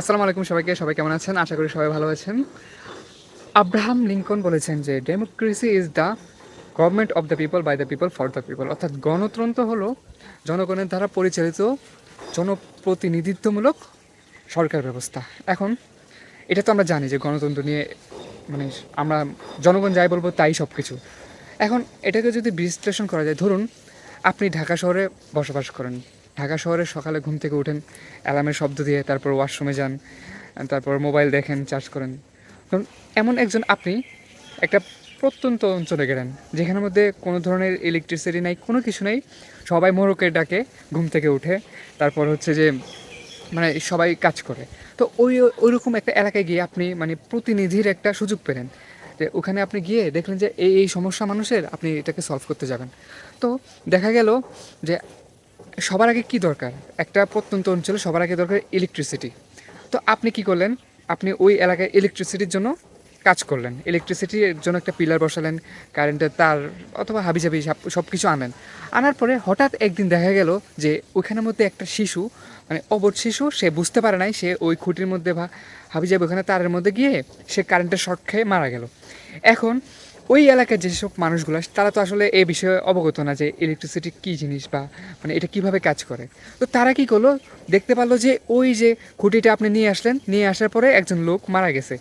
আসসালামু আলাইকুম সবাইকে, সবাই কেমন আছেন? আশা করি সবাই ভালো আছেন। আব্রাহাম লিঙ্কন বলেছেন যে democracy is the government of the people by the people for the people অর্থাৎ গণতন্ত্র হলো জনগণের দ্বারা পরিচালিত জনপ্রতিনিধিত্বমূলক সরকার ব্যবস্থা। এখন, এটা তো আমরা জানি যে গণতন্ত্র নিয়ে মানে আমরা জনগণ যাই বলব তাই সব কিছু এখন, এটাকে যদি বিশ্লেষণ করা যায়, ধরুন আপনি ঢাকা শহরে বসবাস করেন। ঢাকা শহরে সকালে ঘুম থেকে উঠেন, অ্যালার্মের শব্দ দিয়ে তারপর ওয়াশরুমে যান, তারপর মোবাইল দেখেন, চার্জ করেন। ধরুন এমন একজন আপনি একটা প্রত্যন্ত অঞ্চলে গেলেন, যেখানের মধ্যে কোনো ধরনের ইলেকট্রিসিটি নাই, কোনো কিছু নেই, সবাই মোরকে ডাকে ঘুম থেকে উঠে, তারপর হচ্ছে যে মানে সবাই কাজ করে। তো ওই, ওইরকম একটা এলাকায় গিয়ে আপনি মানে প্রতিনিধির একটা সুযোগ পেলেন, যে ওখানে আপনি গিয়ে দেখলেন যে এই এই সমস্যা মানুষের, আপনি এটাকে সলভ করতে যাবেন। তো দেখা গেল যে সবার আগে কি দরকার? একটা প্রত্যন্ত অঞ্চলে সবার আগে দরকার ইলেকট্রিসিটি তো আপনি কি করলেন? আপনি ওই এলাকায় ইলেকট্রিসিটির জন্য কাজ করলেন। ইলেকট্রিসিটির জন্য একটা পিলার বসালেন কারেন্টের তার অথবা হাবিজাবি সব কিছু আনেন। আনার পরে হঠাৎ একদিন দেখা গেল যে ওইখানের মধ্যে একটা শিশু মানে অবধ শিশু, সে বুঝতে পারে নাই, সে ওই খুঁটির মধ্যে বা হাবিজাবি ওখানে তারের মধ্যে গিয়ে সে কারেন্টের শর্ট খেয়ে মারা গেল। এখন ওই এলাকার যেসব মানুষগুলো তারা তো আসলে এই বিষয়ে অবগত না যে ইলেকট্রিসিটি কী জিনিস বা মানে এটা কীভাবে কাজ করে। তো তারা কি করল? দেখতে পারল যে ওই যে খুঁটিটা আপনি নিয়ে আসলেন, নিয়ে আসার পরে একজন লোক মারা গেছে।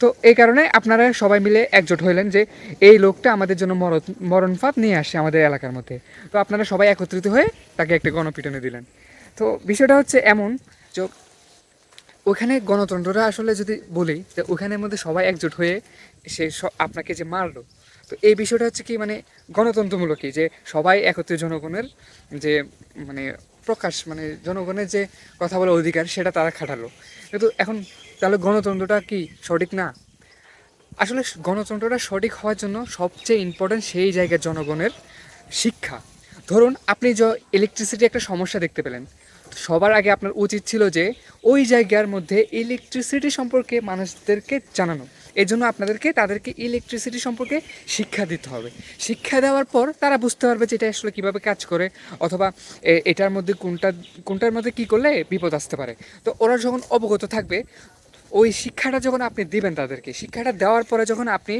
তো এই কারণে আপনারা সবাই মিলে একজোট হইলেন যে এই লোকটা আমাদের জন্য মরণ মরণফাত নিয়ে আসে আমাদের এলাকার মধ্যে। তো আপনারা সবাই একত্রিত হয়ে তাকে একটা গণপিটনে দিলেন। তো বিষয়টা হচ্ছে এমন, যে ওখানে গণতন্ত্রটা আসলে যদি বলি, যে ওখানের মধ্যে সবাই একজোট হয়ে সে আপনাকে যে মারলো। তো এই বিষয়টা হচ্ছে কি মানে গণতন্ত্রমূলকই যে সবাই একত্রে জনগণের যে মানে প্রকাশ মানে জনগণের যে কথা বলার অধিকার সেটা তারা খাটালো। কিন্তু এখন তাহলে গণতন্ত্রটা কি সঠিক না? আসলে গণতন্ত্রটা সঠিক হওয়ার জন্য সবচেয়ে ইম্পর্ট্যান্ট সেই জায়গার জনগণের শিক্ষা। ধরুন, আপনি যে ইলেকট্রিসিটি একটা সমস্যা দেখতে পেলেন। সবার আগে আপনার উচিত ছিল যে ওই জায়গার মধ্যে ইলেকট্রিসিটি সম্পর্কে মানুষদেরকে জানানো। এজন্য জন্য আপনাদেরকে তাদেরকে ইলেকট্রিসিটি সম্পর্কে শিক্ষা দিতে হবে। শিক্ষা দেওয়ার পর তারা বুঝতে পারবে যে এটা আসলে কীভাবে কাজ করে অথবা এটার মধ্যে কোনটা, কোনটার মধ্যে কী করলে বিপদ আসতে পারে। তো ওরা যখন অবগত থাকবে ওই শিক্ষাটা যখন আপনি দিবেন তাদেরকে, শিক্ষাটা দেওয়ার পরে যখন আপনি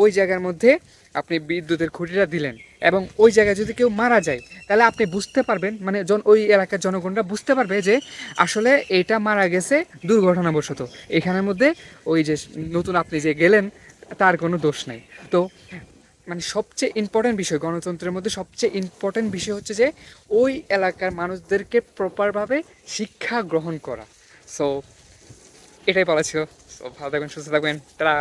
ওই জায়গার মধ্যে আপনি বিদ্যুতের খুঁটিটা দিলেন এবং ওই জায়গায় যদি কেউ মারা যায়, তাহলে আপনি বুঝতে পারবেন মানে জন, ওই এলাকার জনগণরা বুঝতে পারবে যে আসলে এটা মারা গেছে দুর্ঘটনাবশত। এখানের মধ্যে ওই যে নতুন আপনি যে গেলেন, তার কোনো দোষ নেই। তো মানে সবচেয়ে ইম্পর্ট্যান্ট বিষয়, গণতন্ত্রের মধ্যে সবচেয়ে ইম্পর্ট্যান্ট বিষয় হচ্ছে যে ওই এলাকার মানুষদেরকে প্রপারভাবে শিক্ষা গ্রহণ করা। সো এটাই বলা ছিল। সো ভালো থাকবেন সুস্থ থাকবেন। তারা